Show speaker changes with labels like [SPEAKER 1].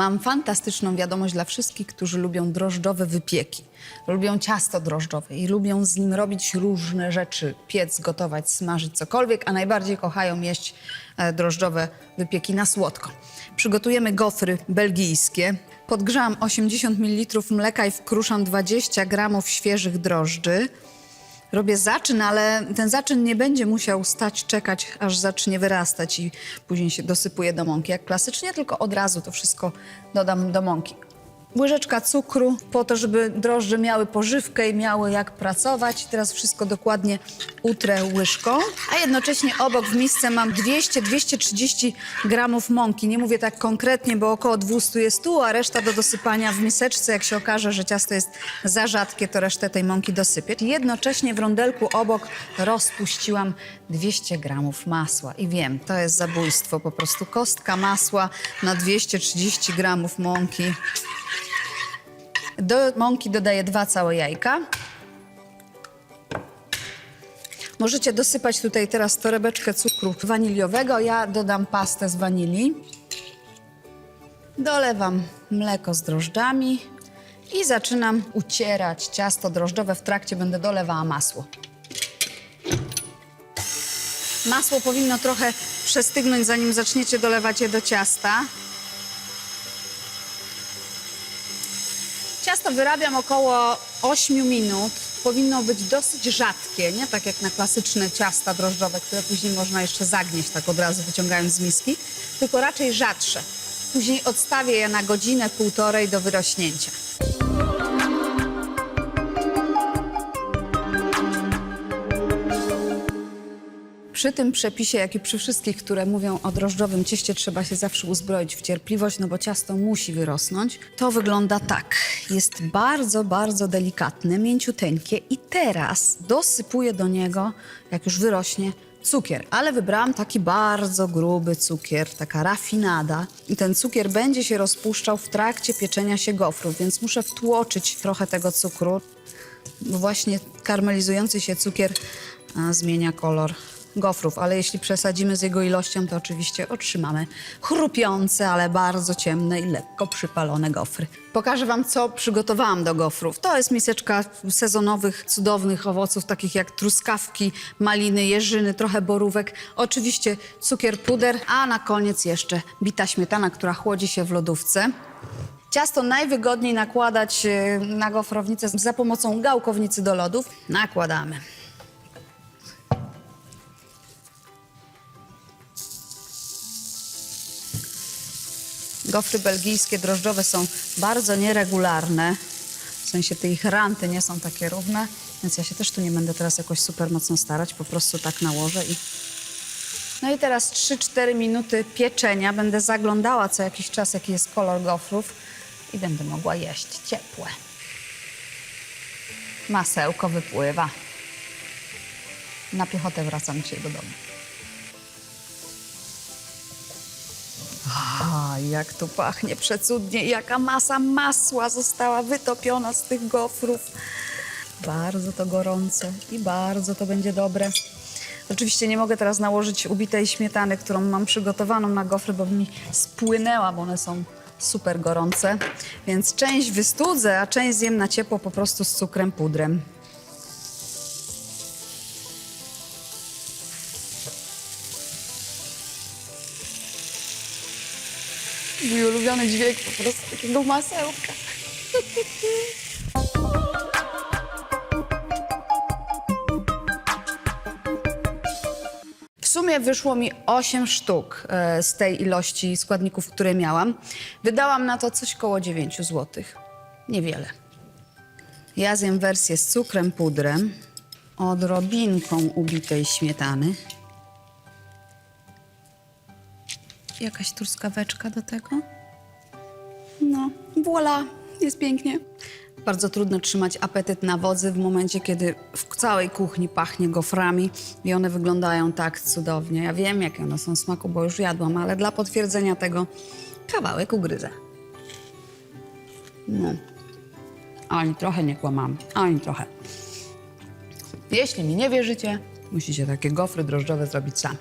[SPEAKER 1] Mam fantastyczną wiadomość dla wszystkich, którzy lubią drożdżowe wypieki. Lubią ciasto drożdżowe i lubią z nim robić różne rzeczy. Piec, gotować, smażyć, cokolwiek, a najbardziej kochają jeść e, drożdżowe wypieki na słodko. Przygotujemy gofry belgijskie. Podgrzałam 80 ml mleka i wkruszam 20 gramów świeżych drożdży. Robię zaczyn, ale ten zaczyn nie będzie musiał stać, czekać, aż zacznie wyrastać i później się dosypuje do mąki. Jak klasycznie, tylko od razu to wszystko dodam do mąki. Łyżeczka cukru po to, żeby drożdże miały pożywkę i miały jak pracować. Teraz wszystko dokładnie utrę łyżką, a jednocześnie obok w misce mam 200-230 gramów mąki. Nie mówię tak konkretnie, bo około 200 jest tu, a reszta do dosypania w miseczce. Jak się okaże, że ciasto jest za rzadkie, to resztę tej mąki dosypię. Jednocześnie w rondelku obok rozpuściłam 200 gramów masła. I wiem, to jest zabójstwo. Po prostu kostka masła na 230 gramów mąki. Do mąki dodaję dwa całe jajka. Możecie dosypać tutaj teraz torebeczkę cukru waniliowego. Ja dodam pastę z wanilii. Dolewam mleko z drożdżami i zaczynam ucierać ciasto drożdżowe. W trakcie będę dolewała masło. Masło powinno trochę przestygnąć, zanim zaczniecie dolewać je do ciasta. Ciasto wyrabiam około 8 minut. Powinno być dosyć rzadkie, nie tak jak na klasyczne ciasta drożdżowe, które później można jeszcze zagnieść tak od razu wyciągając z miski, tylko raczej rzadsze. Później odstawię je na godzinę, półtorej do wyrośnięcia. Przy tym przepisie, jak i przy wszystkich, które mówią o drożdżowym cieście, trzeba się zawsze uzbroić w cierpliwość, no bo ciasto musi wyrosnąć. To wygląda tak. Jest bardzo, bardzo delikatne, mięciuteńkie i teraz dosypuję do niego, jak już wyrośnie, cukier. Ale wybrałam taki bardzo gruby cukier, taka rafinada. I ten cukier będzie się rozpuszczał w trakcie pieczenia się gofrów, więc muszę wtłoczyć trochę tego cukru, bo właśnie karmelizujący się cukier a, zmienia kolor gofrów, ale jeśli przesadzimy z jego ilością, to oczywiście otrzymamy chrupiące, ale bardzo ciemne i lekko przypalone gofry. Pokażę wam, co przygotowałam do gofrów. To jest miseczka sezonowych, cudownych owoców, takich jak truskawki, maliny, jeżyny, trochę borówek, oczywiście cukier puder, a na koniec jeszcze bita śmietana, która chłodzi się w lodówce. Ciasto najwygodniej nakładać e, na gofrownicę za pomocą gałkownicy do lodów. Nakładamy. Gofry belgijskie drożdżowe są bardzo nieregularne. W sensie te ich ranty nie są takie równe, więc ja się też tu nie będę teraz jakoś super mocno starać, po prostu tak nałożę i... No i teraz 3-4 minuty pieczenia. Będę zaglądała co jakiś czas, jaki jest kolor gofrów i będę mogła jeść ciepłe. Masełko wypływa. Na piechotę wracam dzisiaj do domu. Jak tu pachnie przecudnie, jaka masa masła została wytopiona z tych gofrów. Bardzo to gorące i bardzo to będzie dobre. Oczywiście nie mogę teraz nałożyć ubitej śmietany, którą mam przygotowaną na gofry, bo mi spłynęła, bo one są super gorące. Więc część wystudzę, a część zjem na ciepło po prostu z cukrem, pudrem. Mój ulubiony dźwięk po prostu takiego masełka. W sumie wyszło mi 8 sztuk e, z tej ilości składników, które miałam. Wydałam na to coś koło 9 zł. Niewiele. Ja zjem wersję z cukrem, pudrem, odrobinką ubitej śmietany. Jakaś truskaweczka do tego. No, voilà, jest pięknie. Bardzo trudno trzymać apetyt na wodzy w momencie, kiedy w całej kuchni pachnie goframi i one wyglądają tak cudownie. Ja wiem, jakie one są smaku, bo już jadłam, ale dla potwierdzenia tego kawałek ugryzę. No, ani trochę nie kłamam, ani trochę. Jeśli mi nie wierzycie, musicie takie gofry drożdżowe zrobić sami.